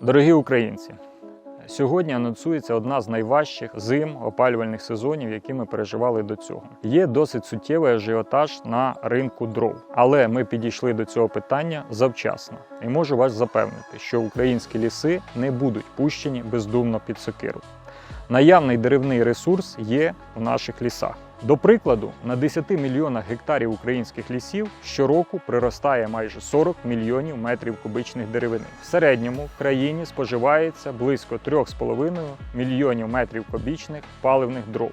Дорогі українці, сьогодні анонсується одна з найважчих зим опалювальних сезонів, які ми переживали до цього. Є досить суттєвий ажіотаж на ринку дров, але ми підійшли до цього питання завчасно і можу вас запевнити, що українські ліси не будуть пущені бездумно під сокиру. Наявний деревний ресурс є в наших лісах. До прикладу, на 10 мільйонах гектарів українських лісів щороку приростає майже 40 мільйонів метрів кубичних деревини. В середньому в країні споживається близько 3,5 мільйонів метрів кубічних паливних дров.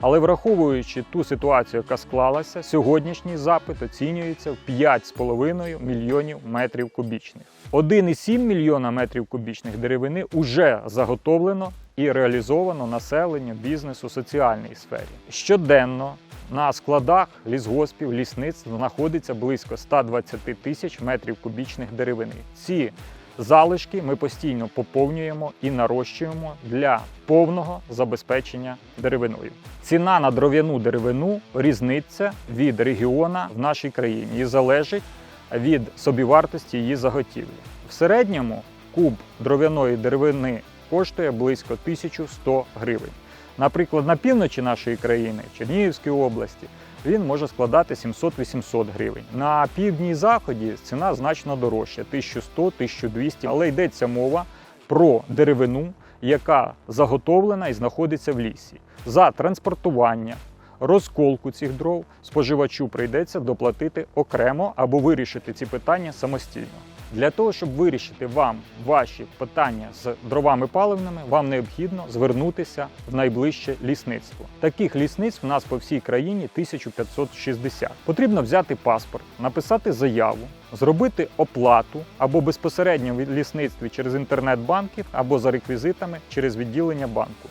Але враховуючи ту ситуацію, яка склалася, сьогоднішній запит оцінюється в 5,5 мільйонів метрів кубічних. 1,7 мільйона метрів кубічних деревини уже заготовлено і реалізовано населенню, бізнесу, соціальній сфері. Щоденно на складах лісгоспів, лісництв знаходиться близько 120 тисяч метрів кубічних деревини. Ці залишки ми постійно поповнюємо і нарощуємо для повного забезпечення деревиною. Ціна на дров'яну деревину різниця від регіона в нашій країні і залежить від собівартості її заготівлі. В середньому куб дров'яної деревини коштує близько 1100 гривень. Наприклад, на півночі нашої країни, Чернігівській області, він може складати 700-800 гривень. На півдні заході ціна значно дорожча 1100-1200, але йдеться мова про деревину, яка заготовлена і знаходиться в лісі. За транспортування, розколку цих дров споживачу прийдеться доплатити окремо або вирішити ці питання самостійно. Для того, щоб вирішити вам ваші питання з дровами паливними, вам необхідно звернутися в найближче лісництво. Таких лісництв у нас по всій країні 1560. Потрібно взяти паспорт, написати заяву, зробити оплату або безпосередньо в лісництві через інтернет-банків, або за реквізитами через відділення банку,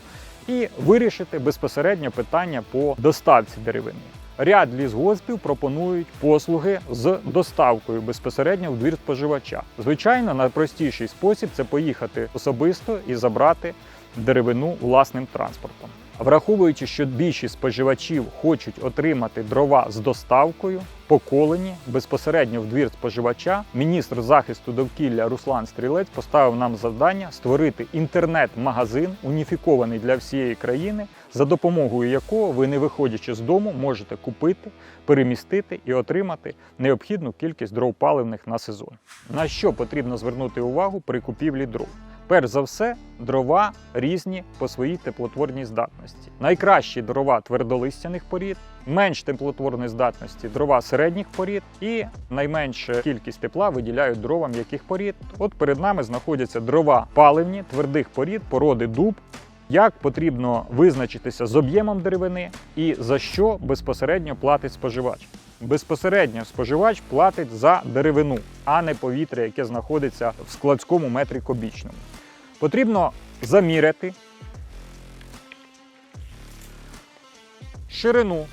і вирішити безпосередньо питання по доставці деревини. Ряд лісгоспів пропонують послуги з доставкою безпосередньо в двір споживача. Звичайно, найпростіший спосіб це поїхати особисто і забрати деревину власним транспортом. Враховуючи, що більшість споживачів хочуть отримати дрова з доставкою, поколені безпосередньо в двір споживача, міністр захисту довкілля Руслан Стрілець поставив нам завдання створити інтернет-магазин, уніфікований для всієї країни, за допомогою якого ви, не виходячи з дому, можете купити, перемістити і отримати необхідну кількість дров паливних на сезон. На що потрібно звернути увагу при купівлі дров? Перш за все, дрова різні по своїй теплотворній здатності. Найкращі дрова твердолистяних порід, менш теплотворної здатності дрова середніх порід і найменша кількість тепла виділяють дровам яких порід. От перед нами знаходяться дрова паливні твердих порід, породи дуб. Як потрібно визначитися з об'ємом деревини і за що безпосередньо платить споживач? Безпосередньо споживач платить за деревину, а не повітря, яке знаходиться в складському метрі кубічному. Потрібно заміряти ширину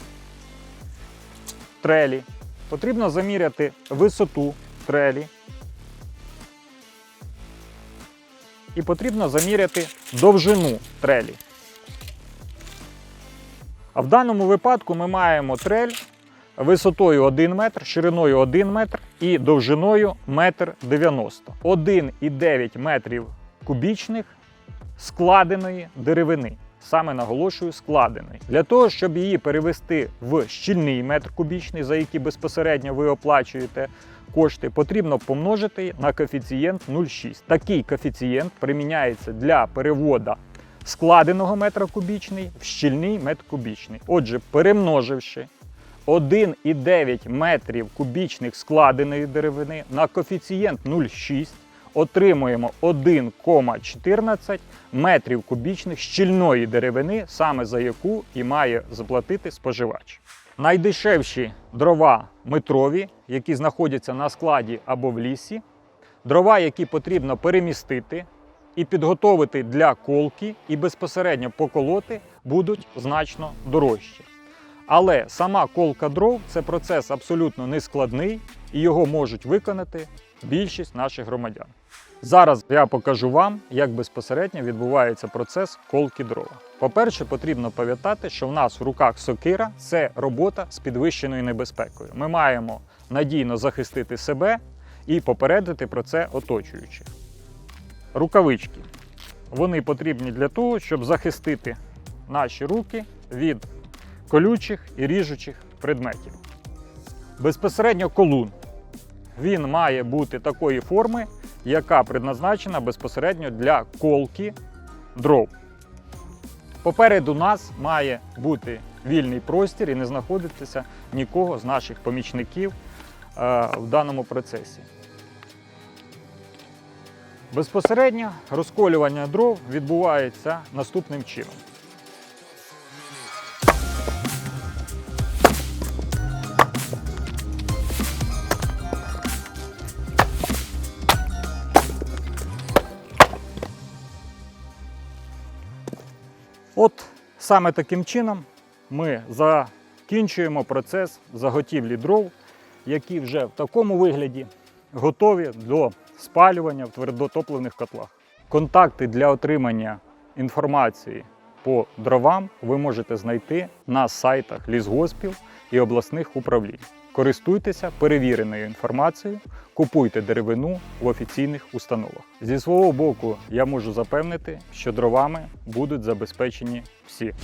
трелі, потрібно заміряти висоту трелі. І потрібно заміряти довжину трелі. А в даному випадку ми маємо трель висотою 1 метр, шириною 1 метр і довжиною 1,90 м. 1,9 метрів кубічних складеної деревини. Саме наголошую складеної. Для того, щоб її перевести в щільний метр кубічний, за який безпосередньо ви оплачуєте кошти, потрібно помножити на коефіцієнт 0,6. Такий коефіцієнт приміняється для переводу складеного метра кубічний в щільний метр кубічний. Отже, перемноживши 1,9 метрів кубічних складеної деревини на коефіцієнт 0,6, отримуємо 1,14 метрів кубічних щільної деревини, саме за яку і має заплатити споживач. Найдешевші дрова метрові, які знаходяться на складі або в лісі, дрова, які потрібно перемістити і підготовити для колки, і безпосередньо поколоти, будуть значно дорожчі. Але сама колка дров це процес абсолютно нескладний і його можуть виконати більшість наших громадян. Зараз я покажу вам, як безпосередньо відбувається процес колки дрова. По-перше, потрібно пам'ятати, що в нас в руках сокира це робота з підвищеною небезпекою. Ми маємо надійно захистити себе і попередити про це оточуючих. рукавички. Вони потрібні для того, щоб захистити наші руки від колючих і ріжучих предметів. Безпосередньо колун. Він має бути такої форми, яка предназначена безпосередньо для колки дров. Попереду нас має бути вільний простір і не знаходитися нікого з наших помічників е, в даному процесі. Безпосередньо розколювання дров відбувається наступним чином. От саме таким чином ми закінчуємо процес заготівлі дров, які вже в такому вигляді готові до спалювання в твердотопливних котлах. Контакти для отримання інформації по дровам ви можете знайти на сайтах лісгоспів і обласних управлінь. Користуйтеся перевіреною інформацією, купуйте деревину в офіційних установах. Зі свого боку, я можу запевнити, що дровами будуть забезпечені всі.